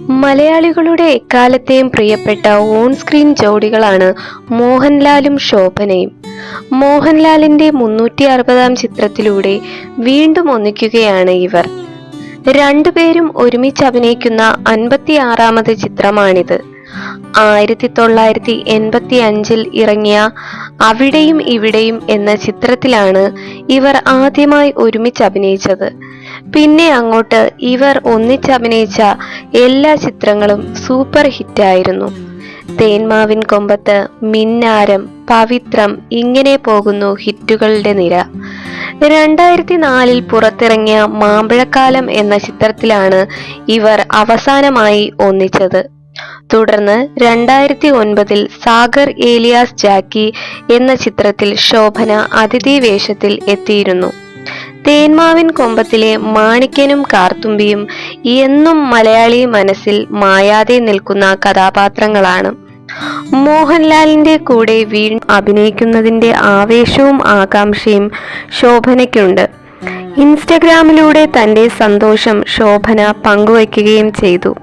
മലയാളികളുടെ എക്കാലത്തെയും പ്രിയപ്പെട്ട ഓൺ സ്ക്രീൻ ജോഡികളാണ് മോഹൻലാലും ശോഭനയും. മോഹൻലാലിന്റെ മുന്നൂറ്റി അറുപതാം ചിത്രത്തിലൂടെ വീണ്ടും ഒന്നിക്കുകയാണ് ഇവർ. രണ്ടുപേരും ഒരുമിച്ച് അഭിനയിക്കുന്ന അൻപത്തി ആറാമത് ചിത്രമാണിത്. ആയിരത്തി തൊള്ളായിരത്തി എൺപത്തി അഞ്ചിൽ ഇറങ്ങിയ അവിടെയും ഇവിടെയും എന്ന ചിത്രത്തിലാണ് ഇവർ ആദ്യമായി ഒരുമിച്ച് അഭിനയിച്ചത്. പിന്നെ അങ്ങോട്ട് ഇവർ ഒന്നിച്ചഭിനയിച്ച എല്ലാ ചിത്രങ്ങളും സൂപ്പർ ഹിറ്റായിരുന്നു തേന്മാവിൻ കൊമ്പത്ത് മിന്നാരം പവിത്രം ഇങ്ങനെ പോകുന്നു ഹിറ്റുകളുടെ നിര. രണ്ടായിരത്തി നാലിൽ പുറത്തിറങ്ങിയ മാമ്പഴക്കാലം എന്ന ചിത്രത്തിലാണ് ഇവർ അവസാനമായി ഒന്നിച്ചത്. തുടർന്ന് രണ്ടായിരത്തി ഒൻപതിൽ സാഗർ ഏലിയാസ് ജാക്കി എന്ന ചിത്രത്തിൽ ശോഭന അതിഥി വേഷത്തിൽ എത്തിയിരുന്നു. തേന്മാവിൻ കൊമ്പത്തിലെ മാണിക്യനും കാർത്തുമ്പിയും എന്നും മലയാളി മനസ്സിൽ മായാതെ നിൽക്കുന്ന കഥാപാത്രങ്ങളാണ്. മോഹൻലാലിന്റെ കൂടെ വീണ്ടും അഭിനയിക്കുന്നതിന്റെ ആവേശവും ആകാംക്ഷയും ശോഭനയ്ക്കുണ്ട്. ഇൻസ്റ്റഗ്രാമിലൂടെ തന്റെ സന്തോഷം ശോഭന പങ്കുവയ്ക്കുകയും ചെയ്തു.